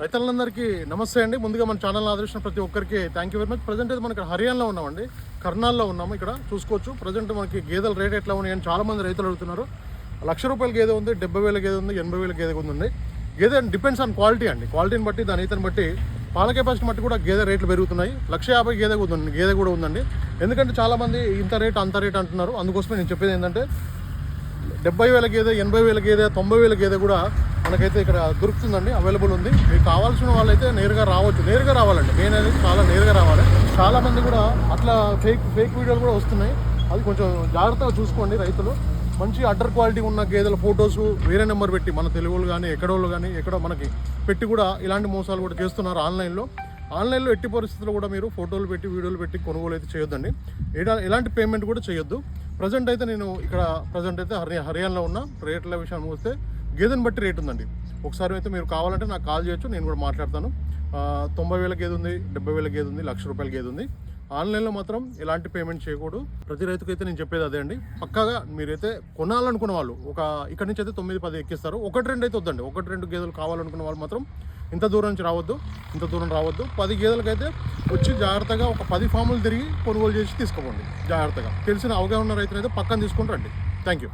రైతులందరికీ నమస్తే అండి. ముందుగా మన ఛానల్ ఆదరించిన ప్రతి ఒక్కరికి thank you very much present అయితే మనకి హర్యానాలో ఉన్నామండి. కర్నాల్లో ఉన్నాము ఇక్కడ. చూసుకోవచ్చు. ప్రజెంట్ మనకి గేదెల రేట్ ఎట్లా ఉన్నాయని చాలామంది రైతులు అడుగుతున్నారు. లక్ష రూపాయల గేదె ఉంది డెబ్బై వేల గేదె ఉంది ఎనభై వేల గేదె ఉంది. గేదె డిపెండ్స్ ఆన్ క్వాలిటీ అండి. క్వాలిటీని బట్టి దాని ఈతని బట్టి పాల కెపాసిటీ బట్టి కూడా గేదె రేట్లు పెరుగుతున్నాయి. లక్ష యాభై గేదె ఉందండి గేదె కూడా ఉందండి. ఎందుకంటే చాలామంది ఇంత రేట్ అంత రేట్ అంటున్నారు. అందుకోసమే నేను చెప్పేది ఏంటంటే డెబ్బై వేల గేదె ఎనభై వేల గేదె తొంభై వేల గేదె కూడా మనకైతే ఇక్కడ దొరుకుతుందండి అవైలబుల్ ఉంది. మీకు కావాల్సిన వాళ్ళైతే నేరుగా రావచ్చు. నేరుగా రావాలండి. మెయిన్ అనేది చాలా నేరుగా రావాలి. చాలా మంది కూడా అట్లా ఫేక్ ఫేక్ వీడియోలు కూడా వస్తున్నాయి. అది కొంచెం జాగ్రత్తగా చూసుకోండి రైతులు. మంచి అడ్డర్ క్వాలిటీ ఉన్న గేదెల ఫొటోస్ వేరే నెంబర్ పెట్టి మన తెలుగులు కానీ ఎక్కడోళ్ళు కానీ ఎక్కడో మనకి పెట్టి కూడా ఇలాంటి మోసాలు కూడా చేస్తున్నారు ఆన్లైన్లో ఆన్లైన్లో ఎట్టి పరిస్థితుల్లో కూడా మీరు ఫోటోలు పెట్టి వీడియోలు పెట్టి కొనుగోలు అయితే చేయొద్దండి. ఎలాంటి పేమెంట్ కూడా చేయొద్దు. ప్రజెంట్ అయితే నేను ఇక్కడ ప్రజెంట్ అయితే హరి హర్యానాలో ఉన్న రేట్ల విషయానికి వస్తే గేదెని బట్టి రేట్ ఉందండి. ఒకసారి అయితే మీరు కావాలంటే నాకు కాల్ చేయొచ్చు నేను కూడా మాట్లాడతాను. తొంభై వేల గేదె ఉంది డెబ్బై వేల గేదె ఉంది లక్ష రూపాయల గేదె ఉంది. ఆన్లైన్లో మాత్రం ఎలాంటి పేమెంట్ చేయకూడదు. ప్రతి రైతుకైతే నేను చెప్పేది అదే అండి. పక్కాగా మీరైతే కొనాలనుకున్న వాళ్ళు ఒక ఇక్కడ నుంచి అయితే తొమ్మిది పది ఎక్కిస్తారు. ఒకటి రెండు అయితే వద్దండి. ఒకటి రెండు గేదెలు కావాలనుకున్న వాళ్ళు మాత్రం ఇంత దూరం నుంచి రావద్దు ఇంత దూరం రావద్దు. పది గేదెలకైతే వచ్చి జాగ్రత్తగా ఒక పది ఫాములు తిరిగి కొనుగోలు చేసి తీసుకోండి. జాగ్రత్తగా. తెలిసిన అవగాహన ఉన్న రైతునైతే పక్కన తీసుకుని రండి. Thank you.